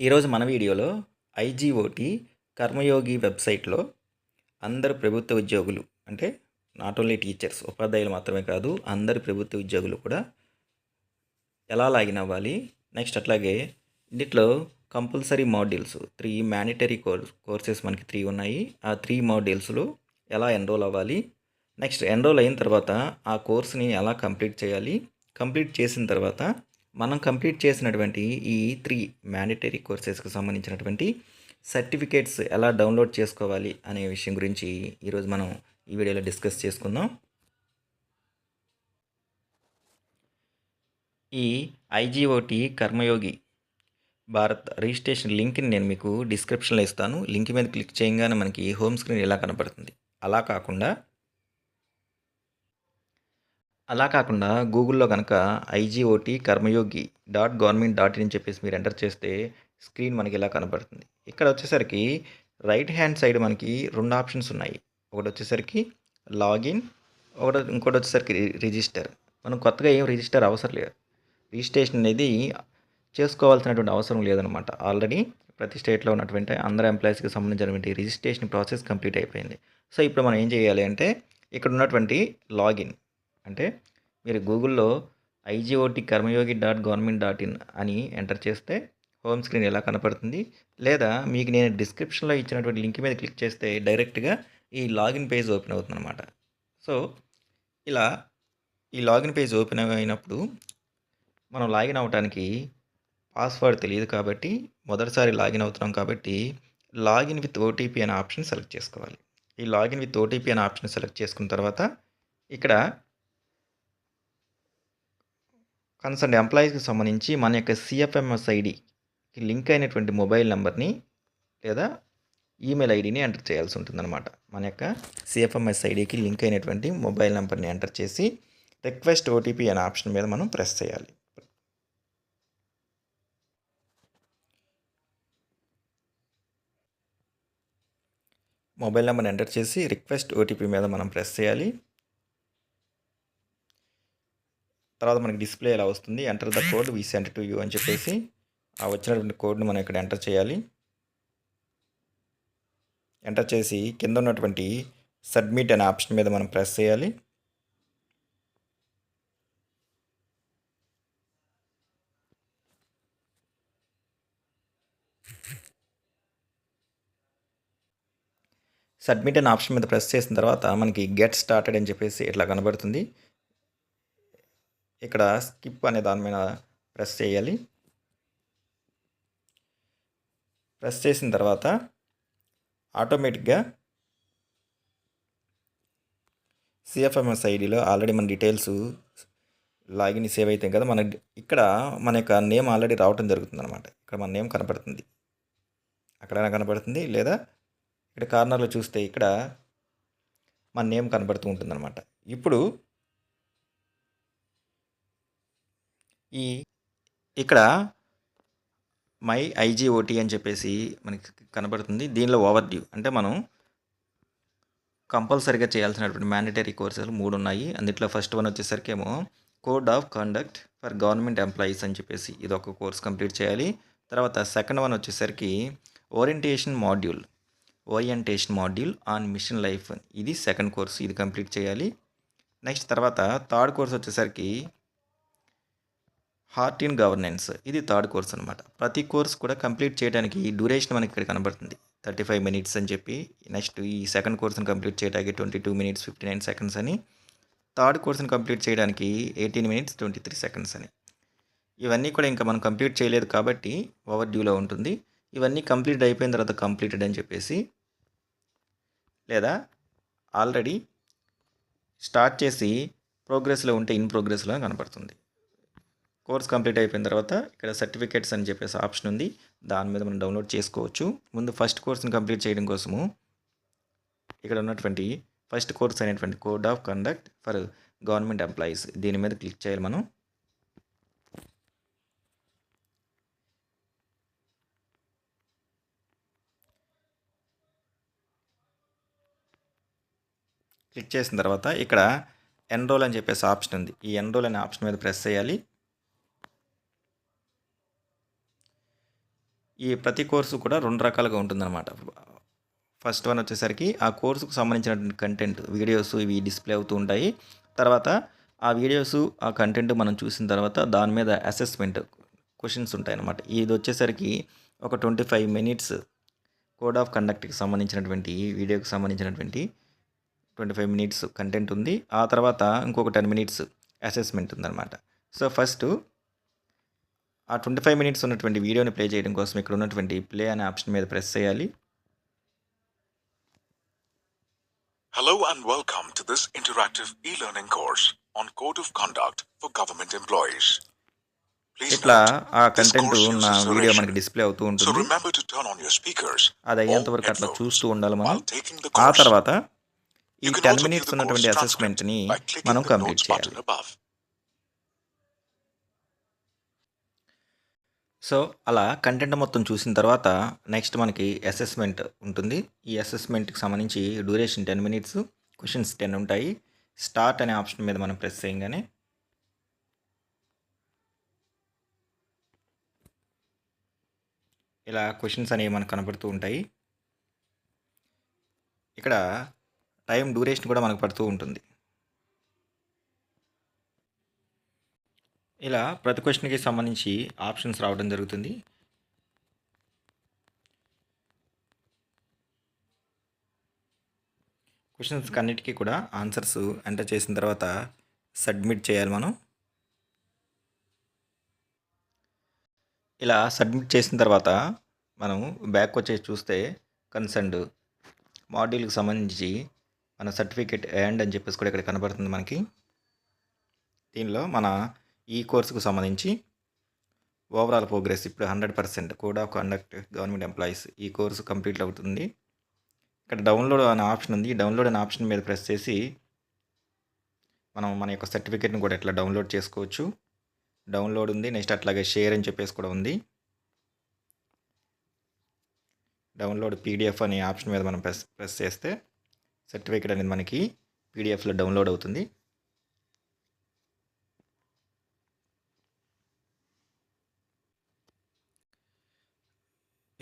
ఈరోజు మన వీడియోలో ఐజీఓటి కర్మయోగి వెబ్సైట్లో అందరు ప్రభుత్వ ఉద్యోగులు అంటే నాట్ ఓన్లీ టీచర్స్ ఉపాధ్యాయులు మాత్రమే కాదు అందరు ప్రభుత్వ ఉద్యోగులు కూడా ఎలా లాగిన్ అవ్వాలి? నెక్స్ట్ అట్లాగే ఇంటిలో compulsory modules three mandatory course courses మనకి త్రీ ఉన్నాయి. ఆ త్రీ మాడ్యూల్స్లో ఎలా ఎన్రోల్ అవ్వాలి? నెక్స్ట్ ఎన్రోల్ అయిన తర్వాత ఆ కోర్స్ని ఎలా కంప్లీట్ చేయాలి? కంప్లీట్ చేసిన తర్వాత మనం కంప్లీట్ చేసినటువంటి ఈ త్రీ మ్యాండటరీ కోర్సెస్కి సంబంధించినటువంటి సర్టిఫికేట్స్ ఎలా డౌన్లోడ్ చేసుకోవాలి అనే విషయం గురించి ఈరోజు మనం ఈ వీడియోలో డిస్కస్ చేసుకుందాం. ఈ ఐజీఓటి కర్మయోగి భారత్ రిజిస్ట్రేషన్ లింక్ని నేను మీకు డిస్క్రిప్షన్లో ఇస్తాను. లింక్ మీద క్లిక్ చేయగానే మనకి హోమ్ స్క్రీన్ ఎలా కనపడుతుంది. అలా కాకుండా అలా కాకుండా గూగుల్లో కనుక IGOT Karmayogi dot government dot in అని చెప్పేసి మీరు ఎంటర్ చేస్తే స్క్రీన్ మనకి ఇలా కనబడుతుంది ఇక్కడ వచ్చేసరికి రైట్ హ్యాండ్ సైడ్ మనకి రెండు ఆప్షన్స్ ఉన్నాయి. ఒకటి వచ్చేసరికి లాగిన్ ఒకటి ఇంకోటి వచ్చేసరికి రిజిస్టర్. మనం కొత్తగా ఏం రిజిస్టర్ అవసరం లేదు. రిజిస్ట్రేషన్ అనేది చేసుకోవాల్సినటువంటి అవసరం లేదనమాట. ఆల్రెడీ ప్రతి స్టేట్లో ఉన్నటువంటి అందరు ఎంప్లాయీస్కి సంబంధించినటువంటి రిజిస్ట్రేషన్ ప్రాసెస్ కంప్లీట్ అయిపోయింది. సో ఇప్పుడు మనం ఏం చేయాలి అంటే ఇక్కడ ఉన్నటువంటి లాగిన్ అంటే మీరు గూగుల్లో IGOT Karmayogi dot government dot in అని ఎంటర్ చేస్తే హోమ్ స్క్రీన్ ఎలా కనపడుతుంది? లేదా మీకు నేను డిస్క్రిప్షన్లో ఇచ్చినటువంటి లింక్ మీద క్లిక్ చేస్తే డైరెక్ట్గా ఈ లాగిన్ పేజ్ ఓపెన్ అవుతుందన్నమాట. సో ఇలా ఈ లాగిన్ పేజ్ ఓపెన్ అయినప్పుడు మనం లాగిన్ అవ్వడానికి పాస్వర్డ్ తెలియదు కాబట్టి మొదటిసారి లాగిన్ అవుతున్నాం కాబట్టి లాగిన్ విత్ ఓటీపీ అనే ఆప్షన్ సెలెక్ట్ చేసుకోవాలి. ఈ లాగిన్ విత్ ఓటీపీ అనే ఆప్షన్ సెలెక్ట్ చేసుకున్న తర్వాత ఇక్కడ కన్సర్న్ ఎంప్లాయీస్కి సంబంధించి మన యొక్క సిఎఫ్ఎంఎస్ ఐడికి లింక్ అయినటువంటి మొబైల్ నెంబర్ని లేదా ఈమెయిల్ ఐడిని ఎంటర్ చేయాల్సి ఉంటుందన్నమాట. మన యొక్క సిఎఫ్ఎంఎస్ ఐడికి లింక్ అయినటువంటి మొబైల్ నెంబర్ని ఎంటర్ చేసి రిక్వెస్ట్ ఓటీపీ అనే ఆప్షన్ మీద మనం ప్రెస్ చేయాలి. మొబైల్ నెంబర్ని ఎంటర్ చేసి రిక్వెస్ట్ ఓటీపీ మీద మనం ప్రెస్ చేయాలి. తర్వాత మనకి డిస్ప్లే ఇలా వస్తుంది? Enter the code we sent to you అని చెప్పేసి ఆ వచ్చినటువంటి కోడ్ని మనం ఇక్కడ ఎంటర్ చేయాలి. ఎంటర్ చేసి కింద ఉన్నటువంటి సబ్మిట్ అనే ఆప్షన్ మీద మనం ప్రెస్ చేయాలి. సబ్మిట్ అనే ఆప్షన్ మీద ప్రెస్ చేసిన తర్వాత మనకి గెట్ స్టార్టెడ్ అని చెప్పేసి ఇట్లా కనబడుతుంది. ఇక్కడ స్కిప్ అనే దాని మీద ప్రెస్ చేయాలి. ప్రెస్ చేసిన తర్వాత ఆటోమేటిక్గా సిఎఫ్ఎంఎస్ ఐడిలో ఆల్రెడీ మన డీటెయిల్స్ లాగిన్ సేవ్ అవుతాయి కదా మన ఇక్కడ మన యొక్క నేమ్ ఆల్రెడీ రావటం జరుగుతుంది అనమాట ఇక్కడ మన నేమ్ కనపడుతుంది. అక్కడైనా కనపడుతుంది లేదా ఇక్కడ కార్నర్లో చూస్తే ఇక్కడ మన నేమ్ కనబడుతూ ఉంటుందన్నమాట. ఇప్పుడు ఈ ఇక్కడ మై ఐజీఓటీ అని చెప్పేసి మనకి కనబడుతుంది. దీనిలో ఓవర్ డ్యూ అంటే మనం కంపల్సరీగా చేయాల్సినటువంటి మ్యాండటరీ కోర్సులు మూడు ఉన్నాయి. అందులో ఫస్ట్ వన్ వచ్చేసరికి ఏమో code of conduct for government employees అని చెప్పేసి ఇది ఒక కోర్స్ కంప్లీట్ చేయాలి. తర్వాత సెకండ్ వన్ వచ్చేసరికి orientation module orientation module on mission life ఇది సెకండ్ కోర్స్ ఇది కంప్లీట్ చేయాలి. నెక్స్ట్ తర్వాత థర్డ్ కోర్స్ వచ్చేసరికి హార్ట్ ఇన్ గవర్నెన్స్. ఇది థర్డ్ కోర్స్ అనమాట ప్రతి కోర్స్ కూడా కంప్లీట్ చేయడానికి డ్యూరేషన్ మనకి ఇక్కడ కనబడుతుంది. థర్టీ ఫైవ్ మినిట్స్ అని చెప్పి నెక్స్ట్ ఈ సెకండ్ కోర్స్ని కంప్లీట్ చేయడానికి twenty two minutes fifty nine seconds అని. థర్డ్ కోర్స్ని కంప్లీట్ చేయడానికి eighteen minutes twenty three seconds అని. ఇవన్నీ కూడా ఇంకా మనం కంప్లీట్ చేయలేదు కాబట్టి ఓవర్ డ్యూలో ఉంటుంది. ఇవన్నీ కంప్లీట్ అయిపోయిన తర్వాత కంప్లీటెడ్ అని చెప్పేసి లేదా ఆల్రెడీ స్టార్ట్ చేసి ప్రోగ్రెస్లో ఉంటే ఇన్ ప్రోగ్రెస్లో కనపడుతుంది కోర్స్ కంప్లీట్ అయిపోయిన తర్వాత ఇక్కడ సర్టిఫికేట్స్ అని చెప్పేసి ఆప్షన్ ఉంది. దాని మీద మనం డౌన్లోడ్ చేసుకోవచ్చు. ముందు ఫస్ట్ కోర్స్ని కంప్లీట్ చేయడం కోసము ఇక్కడ ఉన్నటువంటి ఫస్ట్ కోర్స్ అనేటువంటి code of conduct for government employees. దీని మీద క్లిక్ చేయాలి మనం. క్లిక్ చేసిన తర్వాత ఇక్కడ ఎన్రోల్ అని చెప్పేసి ఆప్షన్ ఉంది. ఈ ఎన్రోల్ అనే ఆప్షన్ మీద ప్రెస్ చేయాలి. ఈ ప్రతి కోర్సు కూడా రెండు రకాలుగా ఉంటుందన్నమాట. ఫస్ట్ వన్ వచ్చేసరికి ఆ కోర్సుకు సంబంధించినటువంటి కంటెంట్ వీడియోస్ ఇవి డిస్ప్లే అవుతూ ఉంటాయి. తర్వాత ఆ వీడియోస్ ఆ కంటెంట్ మనం చూసిన తర్వాత దాని మీద అసెస్మెంట్ క్వశ్చన్స్ ఉంటాయన్నమాట. ఇది వచ్చేసరికి ఒక twenty five minutes code of కండక్ట్కి సంబంధించినటువంటి వీడియోకి సంబంధించినటువంటి ట్వంటీ ఫైవ్ మినిట్స్ కంటెంట్ ఉంది. ఆ తర్వాత ఇంకొక టెన్ మినిట్స్ అసెస్మెంట్ ఉందన్నమాట. సో ఫస్ట్ ఆ ట్వంటీ ఫైవ్ మినిట్స్ ఉన్నటువంటి వీడియోని ప్లే చేయడం కోసం ఇక్కడ ఉన్నటువంటి ప్లే అనే ఆప్షన్ మీద ప్రెస్ చేయాలి Hello and welcome to this interactive e-learning course on Code of Conduct for Government Employees. Please ఇట్లా ఆ కంటెంట్ ఉన్న వీడియో. మనకి డిస్ప్లే అవుతూ ఉంటుంది అది అయ్యేంత వరకు అట్లా చూస్తూ ఉండాలి మనం ఆ. తర్వాత ఈ టెన్ మినిట్స్ ఉన్నటువంటి అసెస్మెంట్ని మనం కంప్లీట్ చేయాలి సో అలా కంటెంట్ మొత్తం చూసిన తర్వాత నెక్స్ట్ మనకి అసెస్మెంట్ ఉంటుంది. ఈ అసెస్మెంట్కి సంబంధించి duration ten minutes questions ten ఉంటాయి. స్టార్ట్ అనే ఆప్షన్ మీద మనం ప్రెస్ చేయగానే ఇలా క్వశ్చన్స్ అనేవి మనకు కనపడుతూ ఉంటాయి. ఇక్కడ టైం డ్యూరేషన్ కూడా మనకు పడుతూ ఉంటుంది. ఇలా ప్రతి క్వశ్చన్కి సంబంధించి ఆప్షన్స్ రావడం జరుగుతుంది. క్వశ్చన్స్ అన్నిటికీ కూడా ఆన్సర్స్ ఎంటర్ చేసిన తర్వాత సబ్మిట్ చేయాలి మనం. ఇలా సబ్మిట్ చేసిన తర్వాత మనం బ్యాక్ వచ్చేసి చూస్తే కన్సర్న్డ్ మాడ్యూల్కి సంబంధించి మన సర్టిఫికేట్ అండ్ అని చెప్పేసి కూడా ఇక్కడ కనబడుతుంది మనకి. దీనిలో మన ఈ కోర్సుకు సంబంధించి ఓవరాల్ ప్రోగ్రెస్ ఇప్పుడు hundred percent code of conduct government employees ఈ కోర్సు కంప్లీట్ అవుతుంది. ఇక్కడ డౌన్లోడ్ అనే ఆప్షన్ ఉంది. డౌన్లోడ్ అనే ఆప్షన్ మీద ప్రెస్ చేసి మనం మన యొక్క సర్టిఫికేట్ని కూడా ఎట్లా డౌన్లోడ్ చేసుకోవచ్చు. డౌన్లోడ్ ఉంది. నెక్స్ట్ అట్లాగే షేర్ అని చెప్పేసి కూడా ఉంది. డౌన్లోడ్ పీడిఎఫ్ అనే ఆప్షన్ మీద మనం ప్రెస్ ప్రెస్ చేస్తే సర్టిఫికేట్ అనేది మనకి పీడిఎఫ్లో డౌన్లోడ్ అవుతుంది.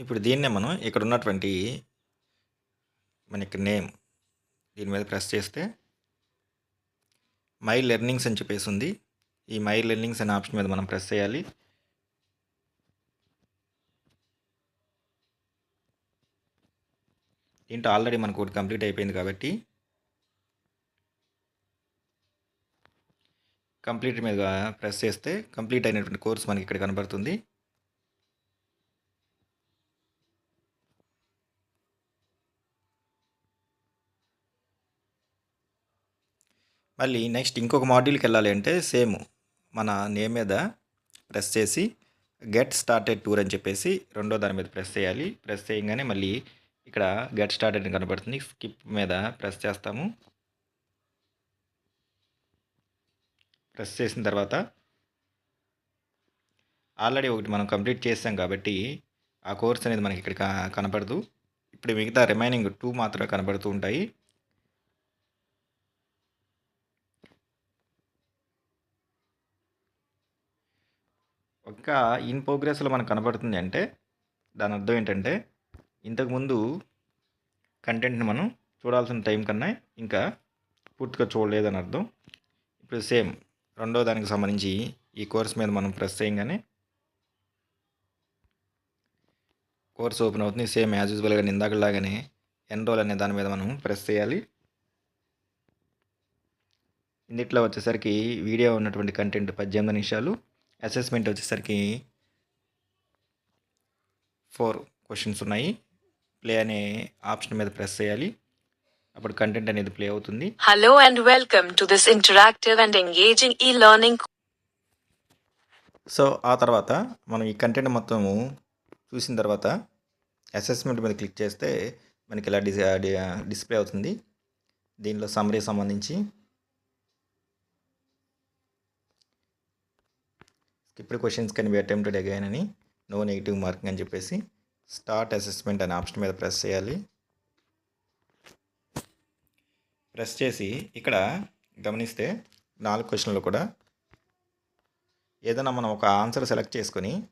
ఇప్పుడు దీన్నే మనం ఇక్కడ ఉన్నటువంటి మనకి నేమ్ దీని మీద ప్రెస్ చేస్తే మై లెర్నింగ్స్ అని చెప్పేసి ఉంది. ఈ మై లెర్నింగ్స్ అనే ఆప్షన్ మీద మనం ప్రెస్ చేయాలి. దీంట్లో ఆల్రెడీ మనకు ఒకటి కంప్లీట్ అయిపోయింది కాబట్టి కంప్లీట్ మీద ప్రెస్ చేస్తే కంప్లీట్ అయినటువంటి కోర్స్ మనకి ఇక్కడ కనబడుతుంది. మళ్ళీ నెక్స్ట్ ఇంకొక మాడ్యూల్కి వెళ్ళాలి అంటే సేమ్ మన నేమ్ మీద ప్రెస్ చేసి గెట్ స్టార్టెడ్ టూర్ అని చెప్పేసి రెండో దాని మీద ప్రెస్ చేయాలి. ప్రెస్ చేయగానే మళ్ళీ ఇక్కడ గెట్ స్టార్టెడ్ కనబడుతుంది. స్కిప్ మీద ప్రెస్ చేస్తాము. ప్రెస్ చేసిన తర్వాత ఆల్రెడీ ఒకటి మనం కంప్లీట్ చేసాం కాబట్టి ఆ కోర్స్ అనేది మనకి ఇక్కడ కనపడదు ఇప్పుడు మిగతా రిమైనింగ్ టూ మాత్రమే కనబడుతూ ఉంటాయి. ఇంకా ఇన్ ప్రోగ్రెస్లో మనకు కనబడుతుంది అంటే దాని అర్థం ఏంటంటే ఇంతకుముందు కంటెంట్ని మనం చూడాల్సిన టైం కన్నా ఇంకా పూర్తిగా చూడలేదని అర్థం. ఇప్పుడు సేమ్ రెండో దానికి సంబంధించి ఈ కోర్స్ మీద మనం ప్రెస్ చేయగానే కోర్స్ ఓపెన్ అవుతుంది. సేమ్ యాజ్ యూజువల్గా ఇందాకలాగానే ఎన్రోల్ అనే దాని మీద మనం ప్రెస్ చేయాలి. ఇందిట్లో వచ్చేసరికి వీడియో ఉన్నటువంటి కంటెంట్ పద్దెనిమిది నిమిషాలు. అసెస్మెంట్ వచ్చేసరికి ఫోర్ క్వశ్చన్స్ ఉన్నాయి. ప్లే అనే ఆప్షన్ మీద ప్రెస్ చేయాలి. అప్పుడు కంటెంట్ అనేది ప్లే అవుతుంది. Hello and welcome to this interactive and engaging e-learning. So ఆ తర్వాత మనం ఈ కంటెంట్ మొత్తము చూసిన తర్వాత అసెస్మెంట్ మీద క్లిక్ చేస్తే మనకి ఇలా డిస్ డిస్ప్లే అవుతుంది. దీనిలో సమ్మరీ సంబంధించి skipped questions can be attempted again అని నో నెగిటివ్ మార్కింగ్ అని చెప్పేసి స్టార్ట్ అసెస్మెంట్ అనే ఆప్షన్ మీద ప్రెస్ చేయాలి. ప్రెస్ చేసి ఇక్కడ గమనిస్తే నాలుగు క్వశ్చన్లు కూడా ఏదైనా మనం ఒక ఆన్సర్ సెలెక్ట్ చేసుకొని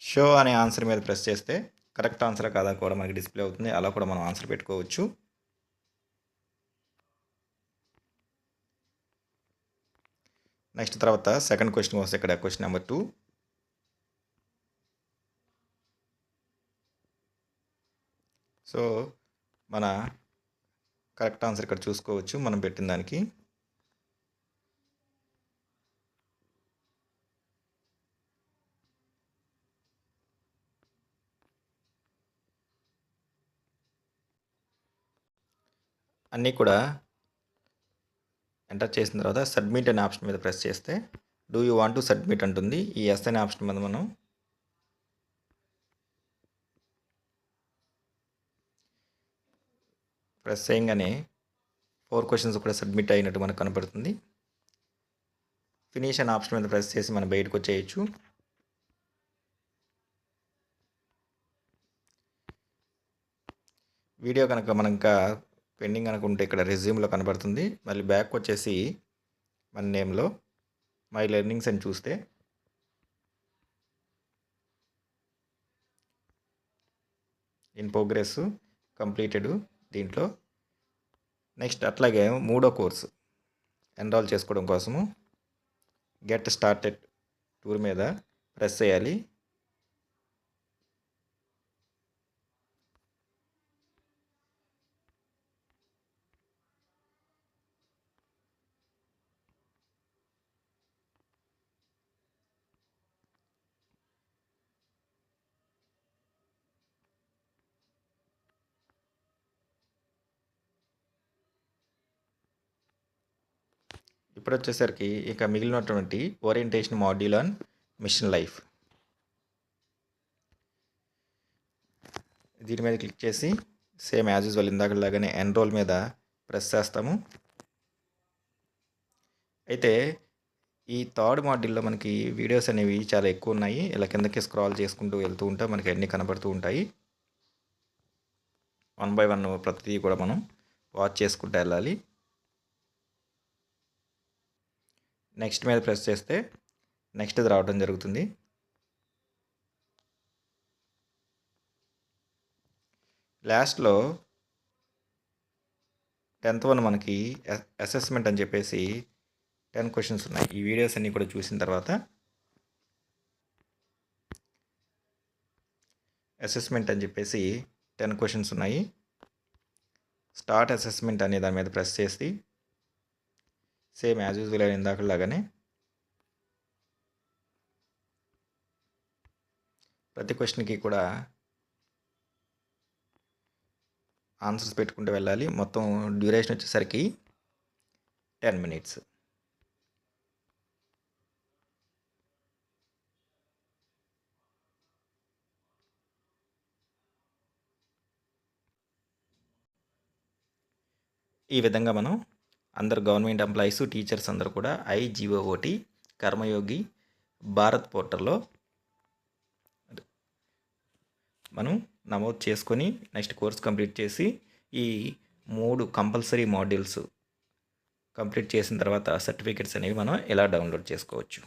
షో అనే ఆన్సర్ మీద ప్రెస్ చేస్తే కరెక్ట్ ఆన్సర్ కాదా కూడా మనకి డిస్ప్లే అవుతుంది. అలా కూడా మనం ఆన్సర్ పెట్టుకోవచ్చు. నెక్స్ట్ తర్వాత సెకండ్ క్వశ్చన్ వస్తే ఇక్కడ క్వశ్చన్ నెంబర్ టూ. సో మన కరెక్ట్ ఆన్సర్ ఇక్కడ చూసుకోవచ్చు మనం పెట్టిన దానికి. అన్నీ కూడా ఎంటర్ చేసిన తర్వాత సబ్మిట్ అనే ఆప్షన్ మీద ప్రెస్ చేస్తే do you want to submit అంటుంది. ఈ ఎస్ అనే ఆప్షన్ మీద మనం ప్రెస్ చేయగానే ఫోర్ క్వశ్చన్స్ కూడా సబ్మిట్ అయినట్టు మనకు కనపడుతుంది. ఫినిష్ అనే ఆప్షన్ మీద ప్రెస్ చేసి మనం బయటకు వచ్చేయచ్చు. వీడియో కనుక మనం ఇంకా పెండింగ్ అనుకుంటే ఇక్కడ రెజ్యూమ్లో కనబడుతుంది. మళ్ళీ బ్యాక్ వచ్చేసి మన నేమ్లో మై లెర్నింగ్స్ అని చూస్తే ఇన్ ప్రోగ్రెస్ కంప్లీటెడ్ దీంట్లో. నెక్స్ట్ అట్లాగే మూడో కోర్సు ఎన్రాల్ చేసుకోవడం కోసము. గెట్ స్టార్టెడ్ టూర్ మీద ప్రెస్ చేయాలి. ఇప్పుడు వచ్చేసరికి ఇక మిగిలినటువంటి orientation module on mission life దీని మీద క్లిక్ చేసి సేమ్ యాజ్ యూజువల్ ఇందాకలాగానే ఎన్రోల్ మీద ప్రెస్ చేస్తాము. అయితే ఈ థర్డ్ మాడ్యూల్లో మనకి వీడియోస్ అనేవి చాలా ఎక్కువ ఉన్నాయి. ఇలా కిందకి స్క్రాల్ చేసుకుంటూ వెళ్తూ ఉంటే మనకి అన్నీ కనబడుతూ ఉంటాయి. వన్ బై వన్ ప్రతిదీ కూడా మనం వాచ్ చేసుకుంటూ వెళ్ళాలి. నెక్స్ట్ మీద ప్రెస్ చేస్తే నెక్స్ట్ది రావడం జరుగుతుంది. లాస్ట్లో టెన్త్ వన్ మనకి అసెస్మెంట్ అని చెప్పేసి టెన్ క్వశ్చన్స్ ఉన్నాయి. ఈ వీడియోస్ అన్నీ కూడా చూసిన తర్వాత అసెస్మెంట్ అని చెప్పేసి టెన్ క్వశ్చన్స్ ఉన్నాయి. స్టార్ట్ అసెస్మెంట్ అనే దాని మీద ప్రెస్ చేసి సేమ్ యాజ్ యూజువల్ అయిన ఇందాకలాగానే ప్రతి క్వశ్చన్కి కూడా ఆన్సర్స్ పెట్టుకుంటూ వెళ్ళాలి. మొత్తం డ్యూరేషన్ వచ్చేసరికి టెన్ మినిట్స్. ఈ విధంగా మనం అందరు గవర్నమెంట్ ఎంప్లాయీస్ టీచర్స్ అందరు కూడా ఐజీఓఓటి కర్మయోగి భారత్ పోర్టల్లో మనం నమోదు చేసుకొని నెక్స్ట్ కోర్స్ కంప్లీట్ చేసి ఈ మూడు కంపల్సరీ మాడ్యూల్స్ కంప్లీట్ చేసిన తర్వాత సర్టిఫికెట్స్ అనేవి మనం ఎలా డౌన్లోడ్ చేసుకోవచ్చు.